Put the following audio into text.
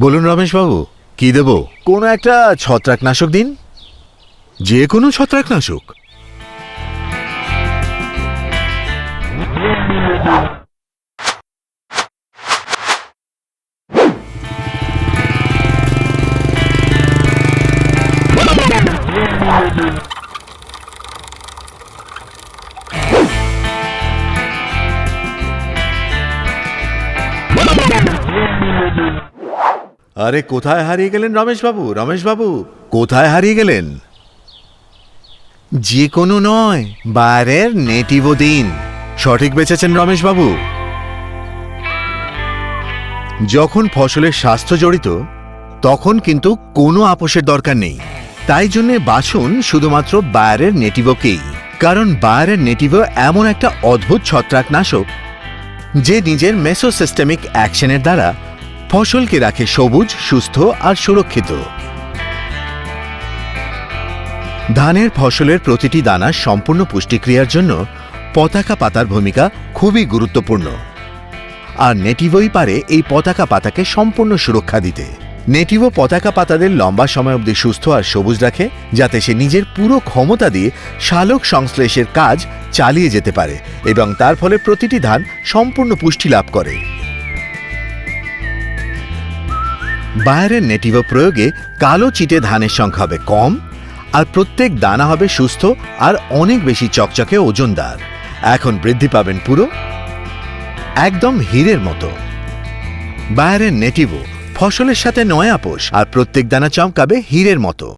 বলুন রমেশবাবু কি দেব? কোনো একটা ছত্রাকনাশক দিন। যে কোনো ছত্রাকনাশক। আরে কোথায় হারিয়ে গেলেন রমেশবাবু? রমেশবাবু, কোথায় হারিয়ে গেলেন? যে কোনো নয়, বাইরের নেটিভ দিন। সঠিক বেছেছেন রমেশবাবু। যখন ফসলের স্বাস্থ্য জড়িত, তখন কিন্তু কোনো আপোষের দরকার নেই। তাই জন্যে বাছুন শুধুমাত্র বায়ারের নেটিভোকেই। কারণ বায়ারের নেটিভ এমন একটা অদ্ভুত ছত্রাকনাশক, যে নিজের মেসোসিস্টেমিক অ্যাকশনের দ্বারা ফসলকে রাখে সবুজ, সুস্থ আর সুরক্ষিত। ধানের ফসলের প্রতিটি দানা সম্পূর্ণ পুষ্টিক্রিয়ার জন্য পতাকা পাতার ভূমিকা খুবই গুরুত্বপূর্ণ। আর নেটিভই পারে এই পতাকা পাতাকে সম্পূর্ণ সুরক্ষা দিতে। নেটিভো পতাকা পাতাদের লম্বা সময় অবধি সুস্থ আর সবুজ রাখে, যাতে সে নিজের পুরো ক্ষমতা দিয়ে শালক সংশ্লেষের কাজ চালিয়ে যেতে পারে এবং তার ফলে প্রতিটি ধান সম্পূর্ণ পুষ্টি লাভ করে। বায়ারের নেটিভ প্রয়োগে কালো চিটে ধানের সংখ্যা হবে কম, আর প্রত্যেক দানা হবে সুস্থ আর অনেক বেশি চকচকে ওজনদার। এখন বৃদ্ধি পাবেন পুরো একদম হীরের মতো। বায়ারের নেটিভো ফসলের সাথে নয় আপোষ আর প্রত্যেক দানা চমকাবে হীরের মতো।